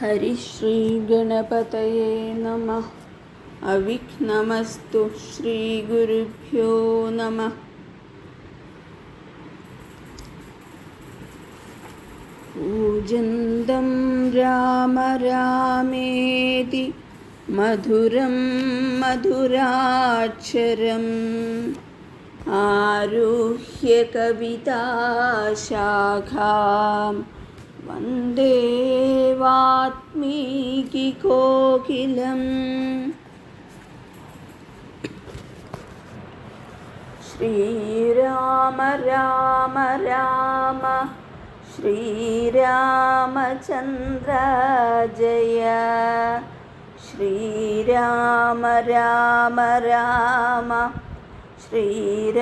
हरिश्रीगणपतये नमः अविघ्नमस्तु श्रीगुरुभ्यो नमः पूजन्तं राम रामेति मधुरं मधुराक्षरम् आरुह्य कविताशाखां വന്ദേവാത്മീകികോകിലം ശ്രീരാമ രാമ രാമ ശ്രീരാമചന്ദ്ര ജയ. ശ്രീരാമ രാമ രാമ ശ്രീരാമഭദ്ര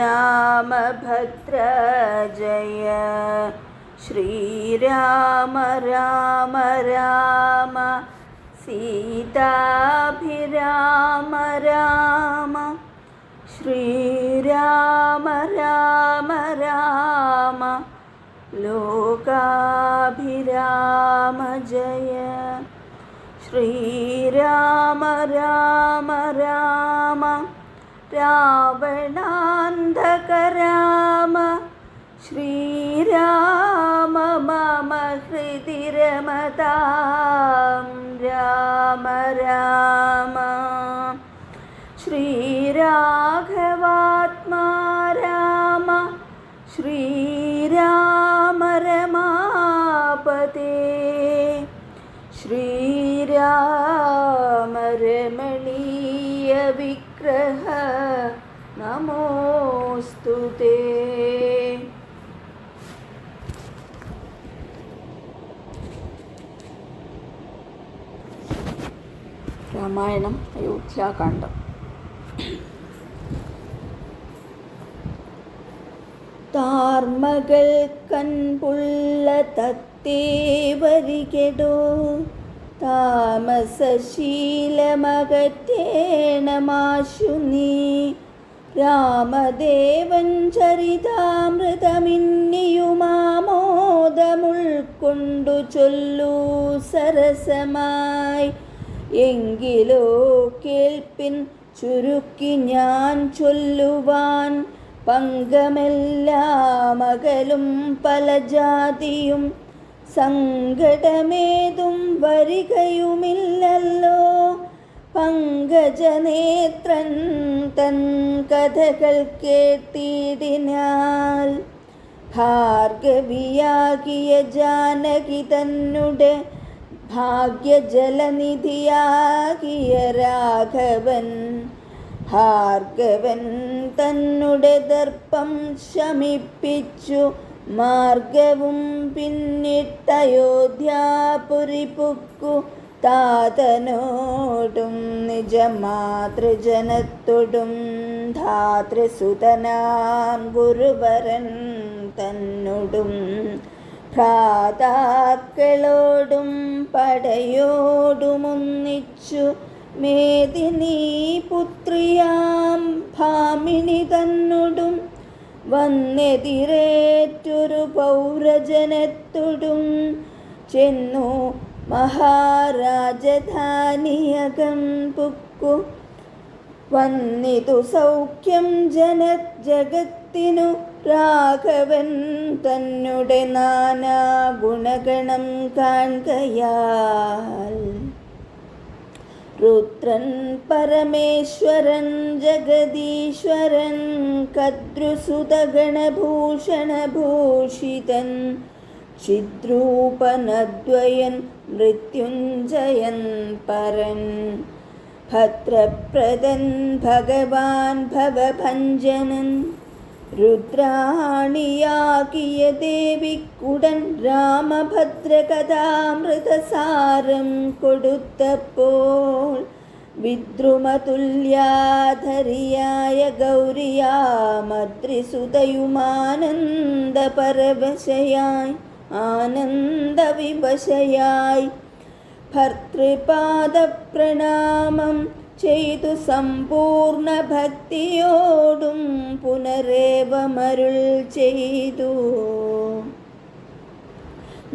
ജയ. श्रीराम, राम राम। राम सीताभिराम, राम। श्रीराम, राम राम। लोकाभिराम जय। श्रीराम, राम राम। रावणान्धकराम श्रीराम रमतां राम राम। श्रीराघवात्मा राम श्रीराम रमापते। श्रीराम रमणीयविग्रह नमोऽस्तु ते। രാമായണം അയോധ്യാകാന്ഡം. താർമകൾ കൺപുള്ള തത്തേ വരികെടോ. താമസശീലമകറ്റേണമാശു നീ. രാമദേവൻ ചരിതാമൃതമിന്നിയുമാമോദമുൾക്കൊണ്ടു ചൊല്ലൂ സരസമായി. എങ്കിലോ കേൾപ്പിൻ ചുരുക്കി ഞാൻ ചൊല്ലുവാൻ പങ്കമെല്ലാം അകലും പല ജാതിയും സങ്കടമേതും വരികയുമില്ലല്ലോ. പങ്കജനേത്രൻ തൻ കഥകൾ കേട്ടിടിനാൽ ഭാർഗവിയാകിയ ജാനകി തന്നുടെ ഭാഗ്യജലനിധിയാകിയ രാഘവൻ ഭാർഗവൻ തന്നുടെ ദർപ്പം ശമിപ്പിച്ചു. മാർഗവും പിന്നിട്ടയോധ്യാപുരിപ്പുക്കു താതനോടും നിജമാതൃജനത്തോടും ധാതൃസുതനാം ഗുരുവരൻ തന്നോടും ഭ്രാതാക്കളോടും പടയോടുമൊന്നിച്ചു. മേദിനീ പുത്രിയാം ഭാമിനി തന്നോടും വന്നെതിരേറ്റൊരു പൗരജനത്തോടും ചെന്നു മഹാരാജധാനിയകം പുക്കു. വന്നിതു സൗഖ്യം ജന ജഗത്തിനു രാഘവൻ തന്നെ നാനാ ഗുണഗണം കാണുകയാൽ. രുദ്രൻ പരമേശ്വരൻ ജഗദീശ്വരൻ കദ്രുസുതഗണഭൂഷണഭൂഷിതൻ ചിദ്രൂപനദ്വയൻ മൃത്യുഞ്ജയൻ പരൻ ഭദ്രപ്രദൻ ഭഗവാൻ ഭവഭഞ്ജനൻ. രുദ്രാണിയാകിയ ദേവിക്കുടൻ രാമഭദ്രകഥാമൃതസാരം കൊടുത്തപ്പോൾ വിദ്രുമതുല്യാധരിയായ ഗൗരിയാമദ്രിസുതയുമാനന്ദപരവശയായി ആനന്ദവിവശയായി. ഭർത്തൃപാദപ്രണാമം ചെയ്തു സമ്പൂർണ ഭക്തിയോടും പുനരേവമരുൾ ചെയ്തു.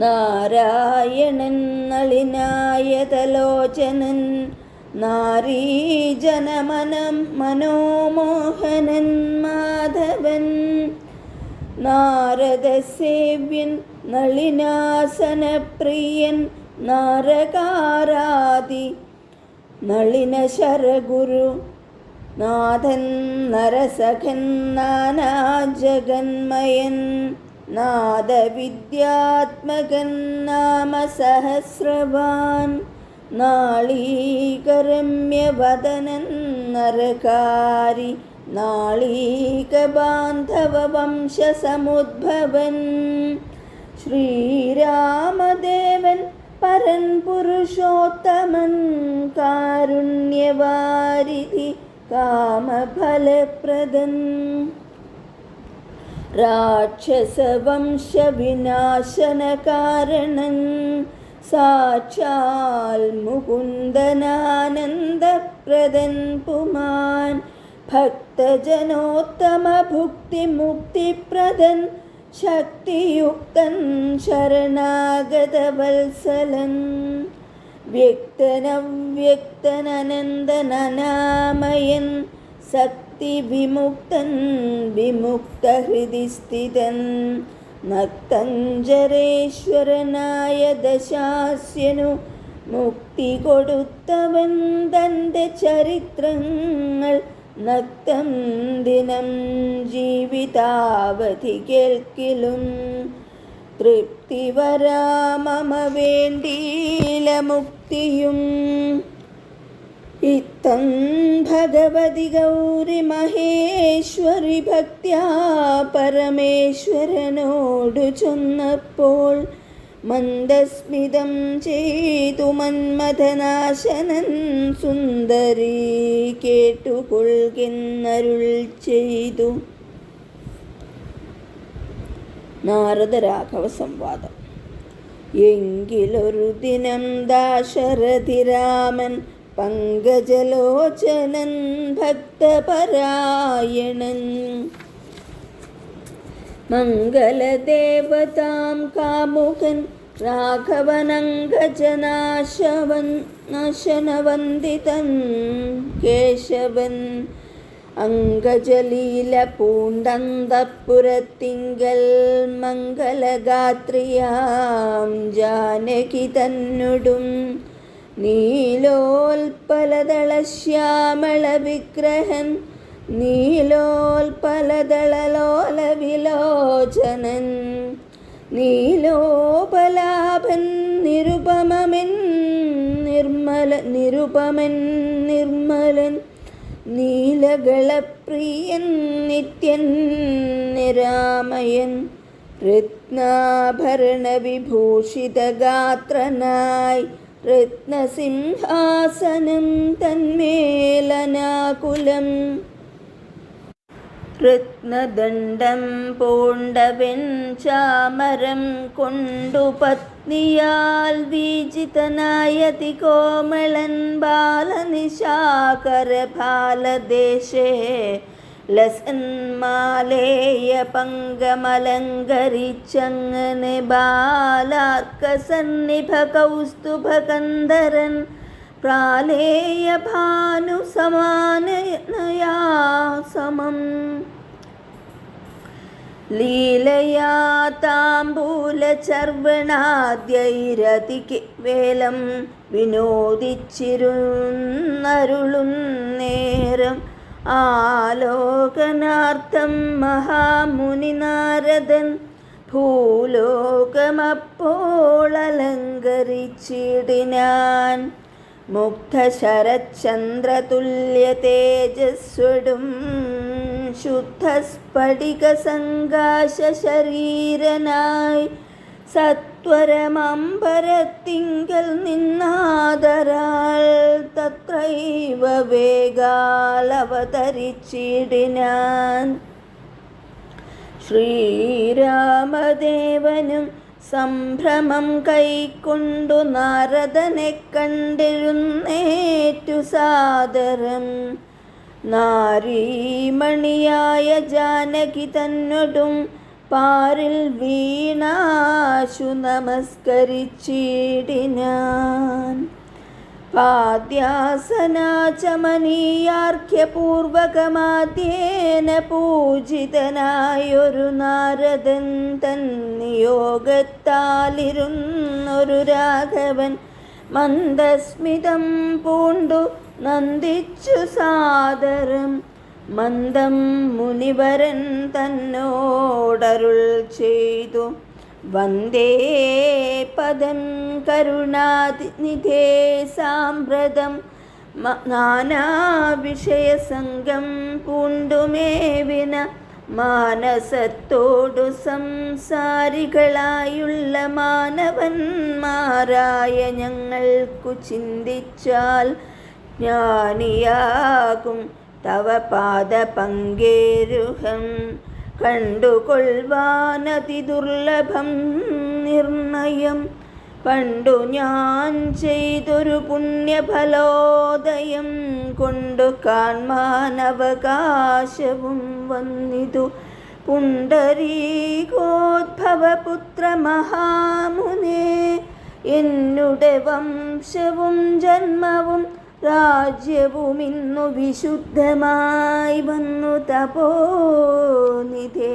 നാരായണൻ നളിനായതലോചനൻ നാരീജനമനം മനോമോഹനൻ മാധവൻ നാരദസേവ്യൻ നളിനാസനപ്രിയൻ നാരകാരാതി നളിന ശരഗുരു നാഥൻ നരസഖൻ നാനാജഗന്മയൻ നാദവിദ്യാത്മകൻ നാമസഹസ്രവാൻ നാളീകരമ്യവദനൻ നരകാരി നാളീകബാന്ധവവംശസമുദ്ഭവൻ ശ്രീരാമദേവൻ പരൻ പുരുഷോത്തമൻ കാരുണ്യവാരിധി കാമഫലപ്രദൻ. രാക്ഷസവംശവിനാശനകാരണൻ സാക്ഷാൽ മുകുന്ദനാനന്ദപ്രദൻ പുമാൻ. ഭക്തജനോത്തമ ഭുക്തിമുക്തിപ്രദൻ ശക്തിയുക്തൻ ശരണാഗതവത്സലൻ. വ്യക്തനവ്യക്തനനന്ദനനാമയൻ ശക്തിവിമുക്തൻ വിമുക്തഹൃതി സ്ഥിതൻ നക്തഞ്ചരേശ്വരനായ ദശാസ്യനു മുക്തി കൊടുത്തവൻ തന്റെ ചരിത്രങ്ങൾ നക്തം ദിനം ജീവിതാവധി കേൾക്കിലും. തൃപ്തി വരാമമ വേണ്ടീല മുക്തിയും. ഇത്തം ഭഗവതി ഗൗരി മഹേശ്വരി ഭക്ത്യാ പരമേശ്വരനോടു ചൊന്നപ്പോൾ മന്ദസ്മിതം ചെയ്തു മന്മഥനാശനൻ സുന്ദരി കേട്ടുകൊള്ളുന്നരുൾ ചെയ്തു. നാരദരാഘവ സംവാദം എങ്കിലൊരു ദിനം ദാശരഥിരാമൻ പങ്കജലോചനൻ ഭക്തപരായണൻ. മംഗലദേവതാം കാമുകൻ രാഘവനങ്കജനാശവൻ നശനവന്ദിതൻ കേശവൻ. അങ്കജലീല പൂണ്ടന്തപ്പുരത്തിങ്കൽ മംഗലഗാത്രിയാം ജാനകി തന്നൊടും. നീലോൽപലദളശ്യാമള വിഗ്രഹൻ നീലോൽപലദളലോല വിലോചനൻ നീലോപലാഭൻ നിരുപമമെൻ നിർമ്മല നിരുപമൻ നിർമ്മലൻ. നീലകളപ്രിയൻ നിത്യൻ നിരാമയൻ. രത്നാഭരണ വിഭൂഷിതഗാത്രനായി രത്നസിംഹാസനം തന്മേലനാകുലം. രത്നദണ്ഡം പൂണ്ടവൻ ചാമരം കൊണ്ടു പത്നിയാൽ വീജിതനായതി കോമളൻ ബാലനിശാകര ബാലദേശേ ലസന്മാലേയ പങ്കമലങ്കരിച്ചങ്ങനെ ബാലാർക്കസന്നിഭ കൗസ്തുഭകന്ധരൻ പ്രാലേയ ഭാനു സമാനയാ സമം. ലീലയാ താമ്പൂലചർവണാദ്യൈരതി വേലം വിനോദിച്ചിരുന്നരുളും നേരം. ആലോകനാർത്ഥം മഹാമുനി നാരദൻ ഭൂലോകമപ്പോൾ അലങ്കരിച്ചിടിനാൻ. മുക്തശരചന്ദ്രതുല്യ തേജസ്വടും ശുദ്ധസ്ഫടിക സങ്കാശ നിന്നാദരാൾ സത്വരമമ്പരത്തിങ്കൽ നിന്നാദരാൽ തത്രൈവ വേഗാലവതരിച്ചിടിനാൻ. ശ്രീരാമദേവനും സംഭ്രമം കൈക്കൊണ്ടു നാരദനെ കണ്ടിരുന്നേറ്റു സാദരം. നാരീമണിയായ ജാനകി തന്നൊടും പാറിൽ വീണാശു നമസ്കരിച്ചിടിനാൻ പാദ്യാസനാചമനീയാർഘ്യപൂർവകമാദ്യേന പൂജിതനായൊരു നാരദൻ തൻ നിയോഗത്താലിരുന്നൊരു രാഘവൻ മന്ദസ്മിതം പൂണ്ടു നന്ദിച്ചു സാദരം മന്ദം മുനിവരൻ തന്നോടരുൾ ചെയ്തു. വന്ദേ പദം കരുണാതിനിധേ സാമ്പ്രതം നാനാവിഷയസംഗം പൂണ്ടുമേവിന മാനസത്തോടു സംസാരികളായുള്ള മാനവന്മാരായ ഞങ്ങൾക്കു ചിന്തിച്ചാൽ ജ്ഞാനിയാകും. തവ പാദപങ്കേരുഹം കണ്ടുകൊള്ളുവാനതി ദുർലഭം നിർണയം. പണ്ടു ഞാൻ ചെയ്തൊരു പുണ്യഫലോദയം കൊണ്ടു കാൺമാനവകാശവും വന്നിതു. പുണ്ടരീകോദ്ഭവപുത്ര മഹാമുനേ എന്നുടെ വംശവും ജന്മവും രാജ്യവും ഇന്നു വിശുദ്ധമായി വന്നു തപോനിതേ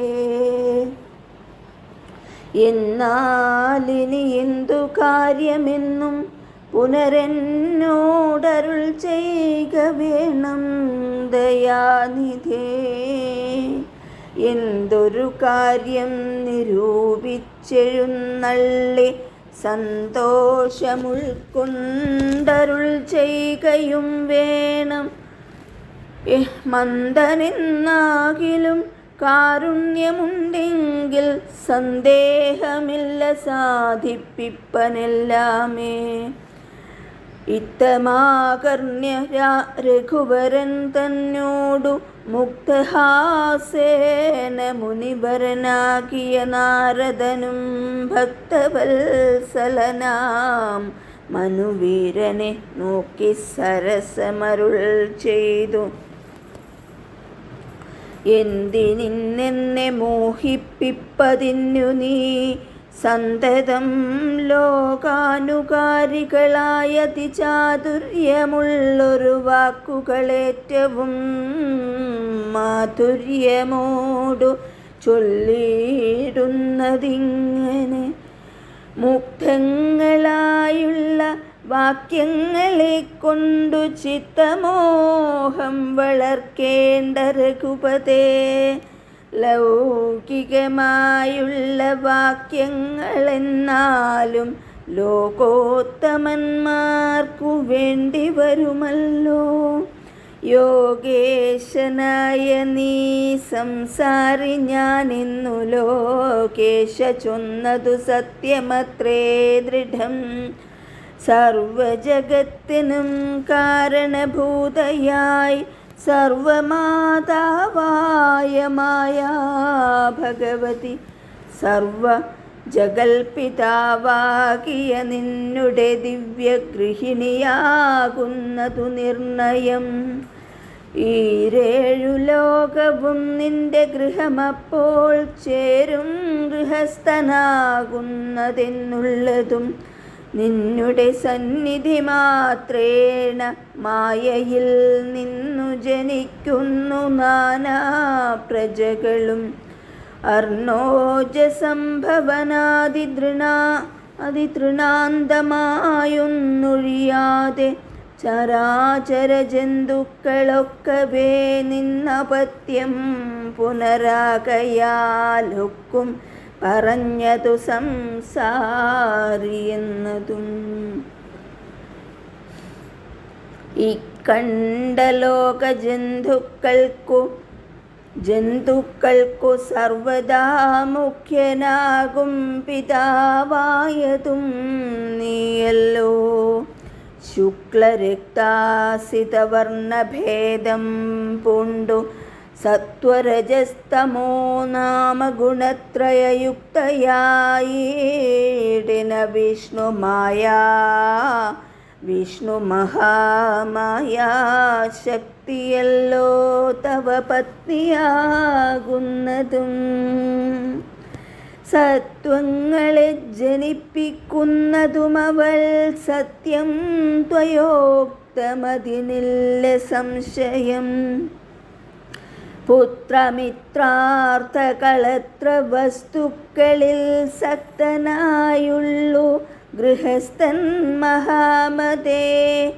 എന്നാലിനി എന്തു കാര്യമെന്നും പുനരെന്നോടരുൾ ചെയ്യുക വേണം ദയാനിധേ. എന്തൊരു കാര്യം നിരൂപിച്ചെഴുന്നള്ളി സന്തോഷമുൾക്കൊണ്ടരുൾ ചെയ്യുകയും വേണം. മന്ദനെന്നാകിലും കാരുണ്യമുണ്ടെങ്കിൽ സന്ദേഹമില്ല സാധിപ്പിപ്പനെല്ലാമേ. ഇത്തമാകർണ്യ രഘുവരൻ തന്നോടു മുക്തഹാസേന മുനിവരനാകിയ നാരദനും ഭക്തവത്സലനാം മനുവീരനെ നോക്കി സരസമരുൾ ചെയ്തു. എന്തിനിന്നെന്നെ മോഹിപ്പിപ്പതിന്നു നീ? സന്തതം ലോകാനുകാരികളായ ചാതുര്യമുള്ളൊരു വാക്കുകളേറ്റവും മാധുര്യമോടു ചൊല്ലിയിടുന്നതിങ്ങനെ മുക്തങ്ങളായുള്ള വാക്യങ്ങളെ കൊണ്ടു ചിത്തമോഹം വളർക്കേണ്ട രഘുപതേ. ലൗകികമായുള്ള വാക്യങ്ങളെന്നാലും ലോകോത്തമന്മാർക്കു വേണ്ടി വരുമല്ലോ. യോഗേശനായ നീ സംസാരി ഞാനിന്നു ലോകേശ ചൊന്നതു സത്യമത്രേ ദൃഢം. സർവജഗത്തിനും കാരണഭൂതയായി സർവമാതാവായ മായാ ഭഗവതി സർവ ജഗൽപിതാവാകിയ നിന്നുടെ ദിവ്യഗൃഹിണിയാകുന്നതു നിർണയം. ഈരേഴു ലോകവും നിന്റെ ഗൃഹമപ്പോൾ ചേരും ഗൃഹസ്ഥനാകുന്നതെന്നുള്ളതും നിന്നുടെ സന്നിധി മാത്രേണ മായയിൽ നിന്നു ജനിക്കുന്നു നാനാ പ്രജകളും. അർണോജസംഭവനാതിതൃണ അതിതൃണാന്തമായൊന്നൊഴിയാതെ ചരാചര ജന്തുക്കളൊക്കവേ നിന്നപത്യം പുനരാകയാലൊക്കും പറഞ്ഞതു സംസാരിയെന്നതും. ഈ കണ്ട ജന്തുക്കൾക്കു ജന്തുക്കൾക്കു സർവദാ മുഖ്യനാകും പിതാവായതും നീയല്ലോ. ശുക്ലരക്താസിതവർണഭേദം പൂണ്ടു. സത്വരജസ്തമോ നാമ ഗുണത്രയയുക്തയായിടിന വിഷ്ണുമായാ വിഷ്ണു മഹാമായാ ശക്തിയല്ലോ തവ പത്നിയാകുന്നതും സത്വങ്ങളെ ജനിപ്പിക്കുന്നതുമവൾ സത്യം ത്വയോക്തമതിനില്ല സംശയം. പുത്രമിത്രാർത്ഥകളത്ര വസ്തുക്കളിൽ സക്തനായുള്ളു ഗൃഹസ്ഥൻ മഹാമതേ.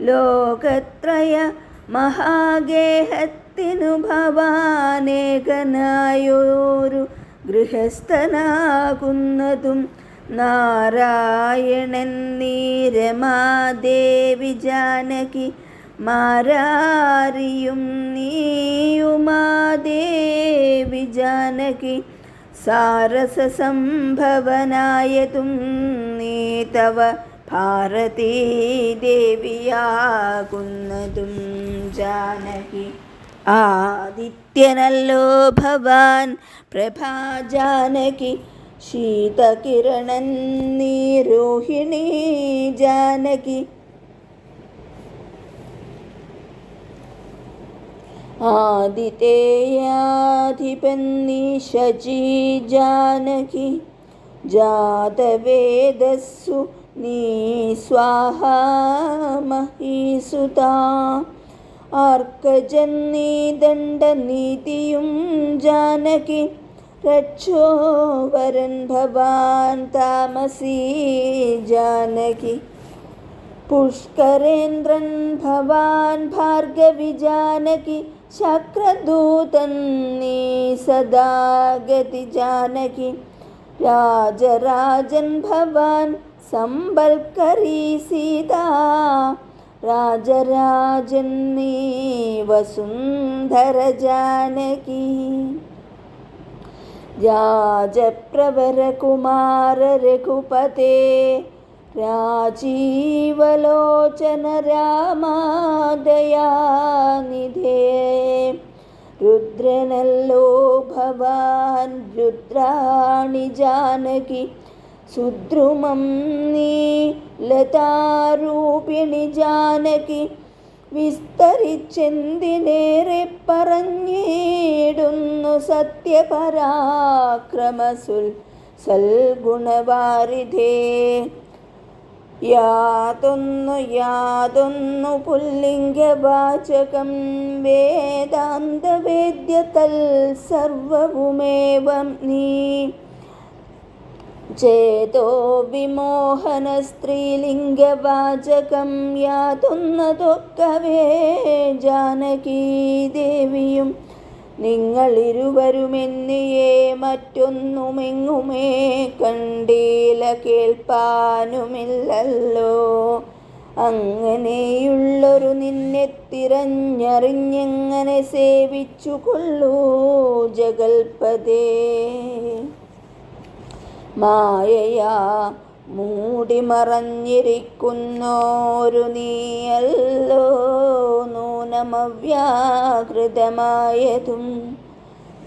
ലോകത്രയ മഹാഗേഹത്തിനു ഭവാനേകനായൊരു ഗൃഹസ്ഥനാകുന്നതും നാരായണൻ നീരമാദേവി ജാനകി മാരാരിയും നീയുമാദേവി ജാനകി സാരസസംഭവനായതും നീ തവ ഭാരതീ ദേവിയാകുന്നതും ജാനകി. आदित्यनल्लो भवान् प्रभाजानकि शीतकिरणन्निरोहिणी जानकी। आदितेयाधिपन्नी शची जानकि जातवेदस्सु नी स्वाहा महीसुता। ആർക്കജന്നീ ദണ്ഡനീതിയും ജാനകി രക്ഷോവരൻ ഭവാൻ താമസീ ജാനകി. പുഷ്കരേന്ദ്രൻ ഭവാൻ ഭാർഗവി ജാനകി ശക്രദൂതൻ നീ സദാഗതി ജാനകി. രാജരാജൻ ഭവാൻ സമ്പൽക്കരീ സീതാ രാജരാജൻ നീ വസുന്ധര ജാനകി. രാജപ്രവരകുമാര രഘുപതേ രാജീവലോചന രാമാദയാനിധേ. രുദ്രനല്ലോ ഭവാൻ രുദ്രാണി ജാനകി സുദ്രുമം നീ ലതാരൂപിണി ജാനകി വിസ്തരിച്ചെന്തിനേറെ പറഞ്ഞിടുന്നു സത്യപരാക്രമസുൽ സൽഗുണവാരിധേ. യാതൊന്നു യാതൊന്നു പുല്ലിംഗവാചകം വേദാന്തവേദ്യതൽ സർവവുമേവം നീ ചേതോ വിമോഹന സ്ത്രീലിംഗവാചകം യാതൊന്നതൊക്കവേ. ജാനകീ ദേവിയും നിങ്ങളിരുവരുമെന്നിയേ മറ്റൊന്നുമെങ്ങുമേ കണ്ടീല കേൾപ്പാനുമില്ലല്ലോ. അങ്ങനെയുള്ളൊരു നിന്നെ തിരഞ്ഞറിഞ്ഞെങ്ങനെ സേവിച്ചു കൊള്ളൂ ജഗൽപദേ മായയാ മൂടിമറഞ്ഞിരിക്കുന്നോരു നീയല്ലോ. നൂനമവ്യാകൃതമായതും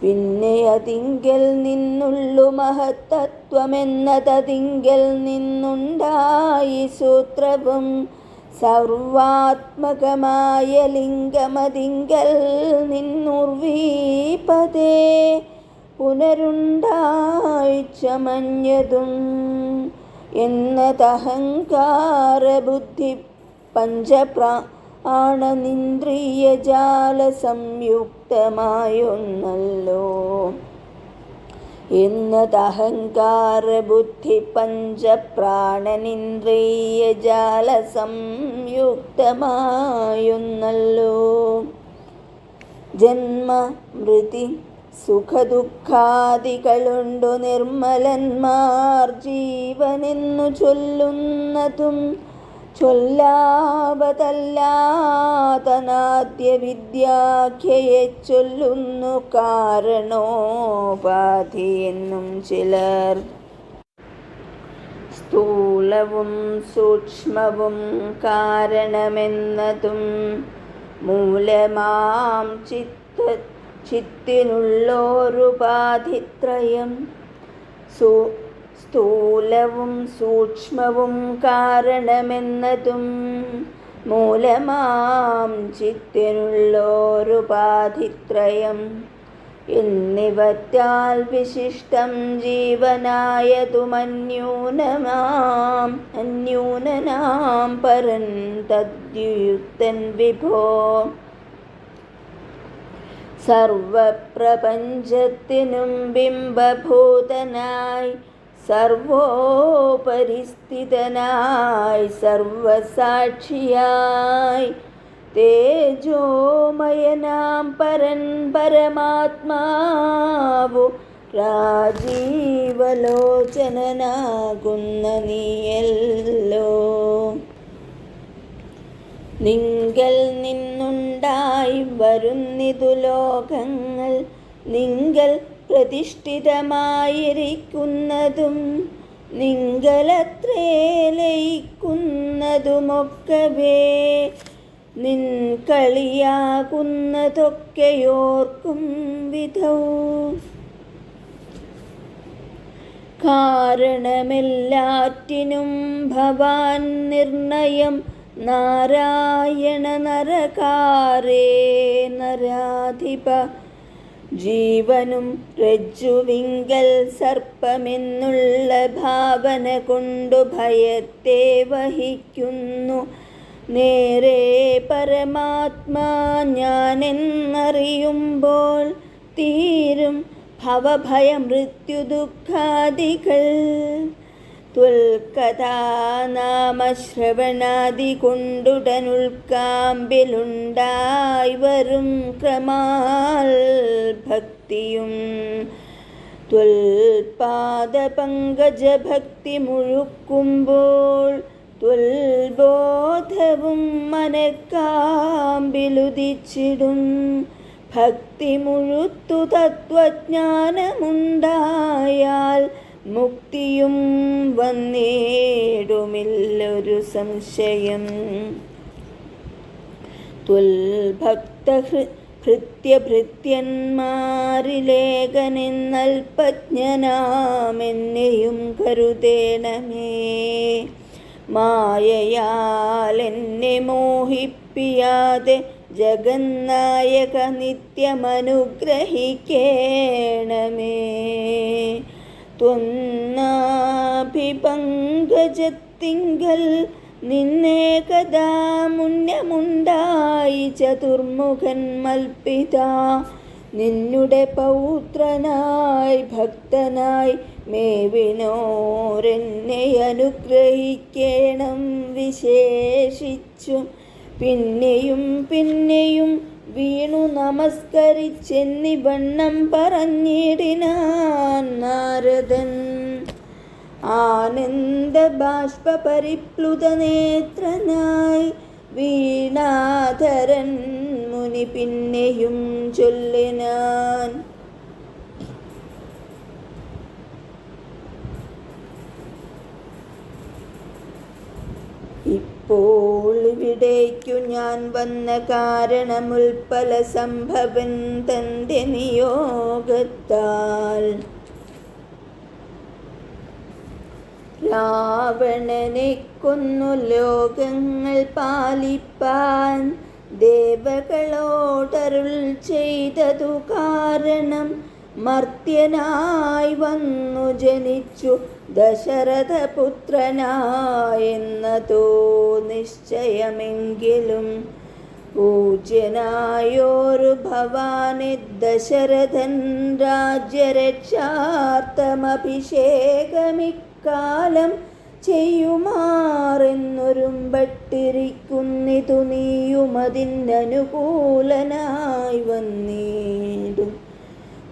പിന്നെ അതിങ്കൽ നിന്നുള്ളു മഹത്തത്വമെന്നതതിങ്കൽ നിന്നുണ്ടായി സൂത്രവും സർവാത്മകമായ ലിംഗമതിങ്കൽ നിന്നുർവീപതേ. പുനരുണ്ടായി ചമഞ്ഞതും എന്നതഹങ്കാരബുദ്ധി പഞ്ചപ്രാ ആണനിന്ദ്രിയജാല സംയുക്തമായൊന്നല്ലോ എന്നതഹങ്കാരബുദ്ധി പഞ്ചപ്രാണനിന്ദ്രിയജാല സംയുക്തമായൊന്നല്ലോ ജന്മ മൃതി സുഖദുഃഖാദികളുണ്ടു നിർമ്മലന്മാർ. ജീവനെന്നു ചൊല്ലുന്നതും ചൊല്ലാപതല്ലാതനാദ്യ വിദ്യാഖ്യയെ ചൊല്ലുന്നു കാരണോപാധിയെന്നും ചിലർ. സ്ഥൂലവും സൂക്ഷ്മവും കാരണമെന്നതും മൂലമാം ചിത്ത ചിത്തിനുള്ളോരുപാധിത്രയം സൂ സ്ഥൂലവും സൂക്ഷ്മവും കാരണമെന്നതും മൂലമാം ചിത്തിനുള്ളോരുപാധിത്രയം എന്നിവറ്റാൽ വിശിഷ്ടം ജീവനായതുമന്യൂനമാം അന്യൂനനാം പരൻ തദ്യുക്തൻ വിഭോ. സർവപ്രപഞ്ചത്തിനും ബിംബഭൂതനായി സർവോപരിസ്ഥിതനായി സർവസാക്ഷിയായി. തേജോമയനാം പരൻ പരമാത്മാവു രാജീവലോചനനാകുന്ന നീയല്ലോ. നിങ്കൽ നിന്നുണ്ടായി വരുന്നിതു ലോകങ്ങൾ നിങ്കൽ പ്രതിഷ്ഠിതമായിരിക്കുന്നതും നിങ്കലത്രേ ലയിക്കുന്നതുമൊക്കവേ. നിൻ കളിയാകുന്നതൊക്കെയോർക്കും വിധവും. കാരണമെല്ലാറ്റിനും ഭവാൻ നിർണയം നാരായണ നരകാരേ നരാധിപ. ജീവനും രജ്ജുവിങ്കൽ സർപ്പമെന്നുള്ള ഭാവന കൊണ്ടു ഭയത്തെ വഹിക്കുന്നു. നേരെ പരമാത്മാ ഞാനെന്നറിയുമ്പോൾ തീരും ഭവഭയ മൃത്യു ദുഃഖാദികൾ ത്വൽകഥാനാമശ്രവണാദി കൊണ്ടുടനുൾക്കാമ്പിലുണ്ടായി വരും ക്രമാൽ ഭക്തിയും. ത്വൽപാദപങ്കജഭക്തി മുഴുക്കുമ്പോൾ ത്വൽബോധവും മനക്കാമ്പിലുദിച്ചിടും. ഭക്തി മുഴുത്തു തത്വജ്ഞാനമുണ്ടായാൽ മുക്തിയും വന്നേടുമില്ലൊരു സംശയം. തുൽഭക്ത ഭൃത്യഭൃത്യന്മാരിലേഖനെന്നൽപജ്ഞനാമെന്നെയും കരുതേണമേ. മായയാലെന്നെ മോഹിപ്പിയാതെ ജഗന്നായക നിത്യമനുഗ്രഹിക്കേണമേ. ത്വന്നാഭിപങ്കജത്തിങ്കൽ നിന്നെ കഥാ മുന്നമുണ്ടായി ചതുർമുഖൻ മൽപ്പിത നിന്നുടെ പൗത്രനായി ഭക്തനായി മേവിനോരെന്നെ അനുഗ്രഹിക്കണം വിശേഷിച്ചും. പിന്നെയും പിന്നെയും വീണു നമസ്കരിച്ചെന്നിവണ്ണം പറഞ്ഞിടിനാൻ നാരദൻ. ആനന്ദ ബാഷ്പ പരിപ്ലുത നേത്രനായി വീണാധരൻ മുനി പിന്നെയും ചൊല്ലിനാൻ. ഇപ്പോൾ ഇവിടേക്കു ഞാൻ വന്ന കാരണമുൽപ്പല സംഭവൻ തന്റെ നിയോഗത്താൽ. രാവണനെ കൊന്നു ലോകങ്ങൾ പാലിപ്പാൻ ദേവകളോടരുൾ ചെയ്തതു കാരണം മർത്യനായി വന്നു ജനിച്ചു. ദശരഥപുത്രനായെന്നതോ നിശ്ചയമെങ്കിലും പൂജ്യനായോരു ഭവാനി ദശരഥൻ രാജ്യരക്ഷാർത്ഥമഭിഷേകമിക്കാലം ചെയ്യുമാറെന്നൊരുമ്പട്ടിരിക്കുന്നിതു നീയുമതിനനുകൂലനായി വന്നിടും.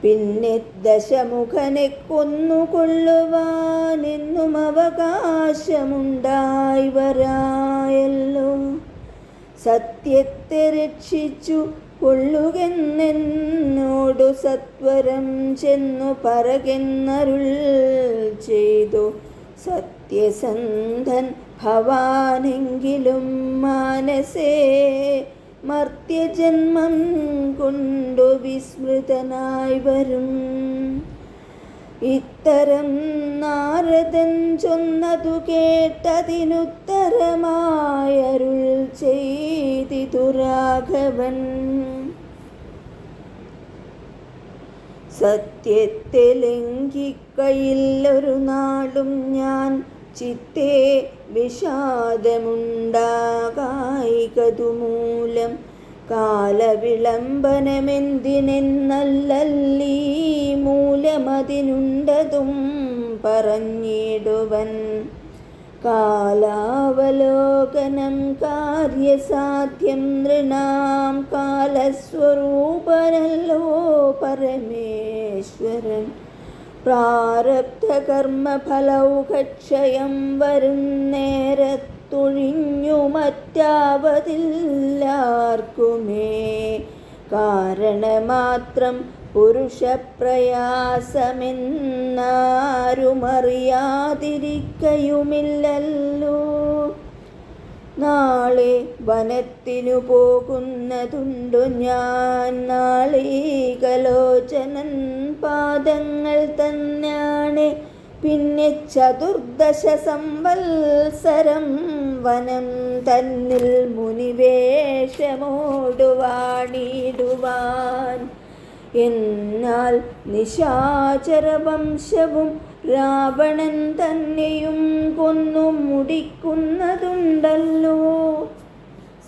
പിന്നെ ദശമുഖനെ കൊന്നുകൊള്ളുവാനെന്നും അവകാശമുണ്ടായി വരായല്ലോ. സത്യത്തെ രക്ഷിച്ചു കൊള്ളുകെന്നെന്നോടു സത്വരം ചെന്നു പറകെന്നരുൾ ചെയ്തു. സത്യസന്ധൻ ഭവാനെങ്കിലും മാനസേ മർത്യജന്മം കൊണ്ടു വിസ്മൃതനായി വരും. ഇത്തരം നാരദൻ ചൊന്നതു കേട്ടതിനുത്തരമായരുൾ ചെയ്തിതു രാഘവൻ. സത്യത്തെ ലംഘിക്കയില്ലൊരു നാളും ഞാൻ ചിത്തേ വിഷാദമുണ്ടാകായികതുമൂലം കാലവിളംബനമെന്തിനെന്നല്ലല്ലീ മൂലമതിനുണ്ടതും പറഞ്ഞിടുവൻ. കാലാവലോകനം കാര്യസാധ്യം നൃണാം കാലസ്വരൂപനല്ലോ പരമേശ്വരൻ. പ്രാരബ്ധകർമ്മഫലൗഘക്ഷയം വരും നേരത്തൊഴിഞ്ഞു മറ്റാവതില്ലാർക്കുമേ. കാരണമാത്രം പുരുഷപ്രയാസമെന്നാരുമറിയാതിരിക്കയുമില്ലല്ലോ. നാളെ വനത്തിനു പോകുന്നതുണ്ടു ഞാൻ. നാളീകലോചനൻ പാദങ്ങൾ തന്നെയാണ് പിന്നെ ചതുർദശ സംവത്സരം വനം തന്നിൽ മുനിവേഷമോടുവാണിടുവാൻ. എന്നാൽ നിശാചരവംശവും രാവണൻ തന്നെയും കൊന്നു മുടിക്കുന്നതുണ്ടല്ലോ.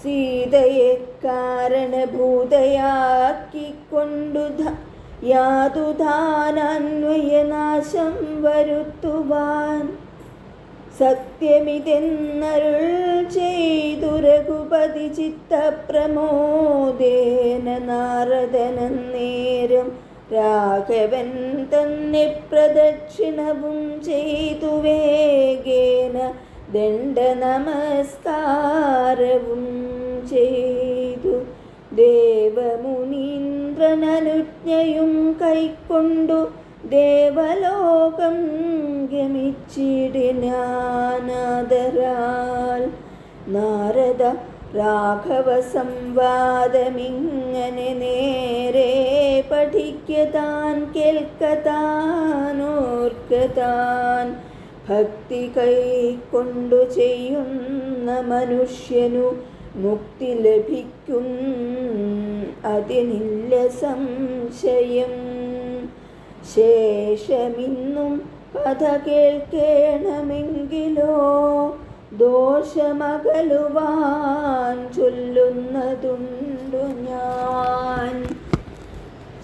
സീതയെ കാരണഭൂതയാക്കിക്കൊണ്ടു യാതുധാനന്വയനാശം വരുത്തുവാൻ സത്യമിതെന്നരുൾ ചെയ്തു രഘുപതി ചിത്തപ്രമോദേന നാരദനന്നേരം രാഘവൻ തന്നെ പ്രദക്ഷിണവും ചെയ്തു വേഗേന ദണ്ഡ നമസ്കാരവും ചെയ്തു. ദേവമുനീന്ദ്രനനുജ്ഞയും കൈക്കൊണ്ടു ദേവലോകം ഗമിച്ചിടിനാനാദരാൽ നാരദ രാഘവ സംവാദമിങ്ങനെ നേരെ പഠിക്കതാൻ കേൾക്കതാനോർക്കതാൻ ഭക്തി കൈക്കൊണ്ടു ചെയ്യുന്ന മനുഷ്യനു മുക്തി ലഭിക്കും അതിനില്ല സംശയം. ശേഷമിന്നും കഥ കേൾക്കേണമെങ്കിലോ? ദോഷമകലുവാൻ ചൊല്ലുന്നതുണ്ടു ഞാൻ.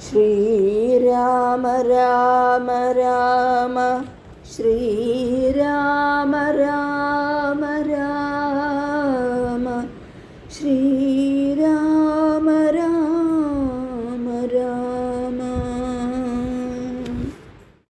ശ്രീരാമ രാമ രാമ ശ്രീരാമ രാമ